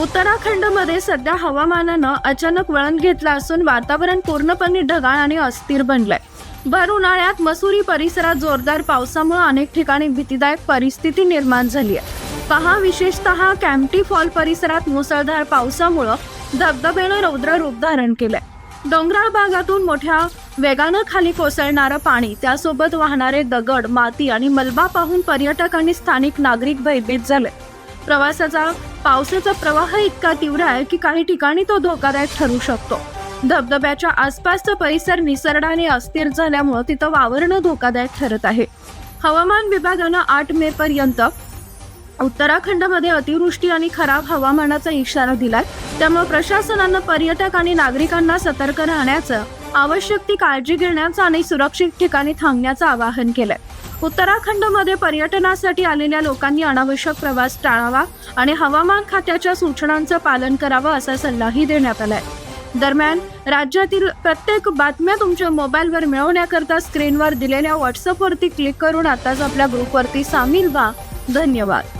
उत्तराखंडमध्ये सध्या हवामानानं अचानक वळण घेतलं असून वातावरण पूर्णपणे ढगाळ आणि अस्थिर बनलंय. भर उन्हाळ्यात मसुरी परिसरात जोरदार पावसामुळे अनेक ठिकाणी भीतीदायक परिस्थिती निर्माण झाली आहे. पहा विशेषतः कॅम्प्टी फॉल परिसरात मुसळधार पावसामुळं धबधब्यानं रौद्र रूप धारण केलंय. डोंगराळ भागातून मोठ्या वेगानं खाली कोसळणारं पाणी त्यासोबत वाहणारे दगड माती आणि मलबा पाहून पर्यटक आणि स्थानिक नागरिक भयभीत झाले. प्रवासाचा पावसाचा प्रवाह इतका तीव्र आहे की काही ठिकाणी तो धोकादायक ठरू शकतो. धबधब्याच्या आसपासचा परिसर निसर्गाने अस्थिर झाल्यामुळं तिथं वावरणं धोकादायक ठरत आहे. हवामान विभागानं आठ मे पर्यंत उत्तराखंडमध्ये अतिवृष्टी आणि खराब हवामानाचा इशारा दिलाय. त्यामुळे प्रशासनानं पर्यटक आणि नागरिकांना सतर्क राहण्याचं आवश्यक ती काळजी घेण्याचं आणि सुरक्षित ठिकाणी थांबण्याचं आवाहन केलंय. उत्तराखंडमध्ये पर्यटनासाठी आलेल्या लोकांनी अनावश्यक प्रवास टाळावा आणि हवामान खात्याच्या सूचनांचं पालन करावं असा सल्लाही देण्यात आलाय. दरम्यान राज्यातील प्रत्येक बातम्या तुमच्या मोबाईलवर मिळवण्याकरता स्क्रीनवर दिलेल्या व्हॉट्सअपवरती क्लिक करून आताच आपल्या ग्रुपवरती सामील व्हा. धन्यवाद.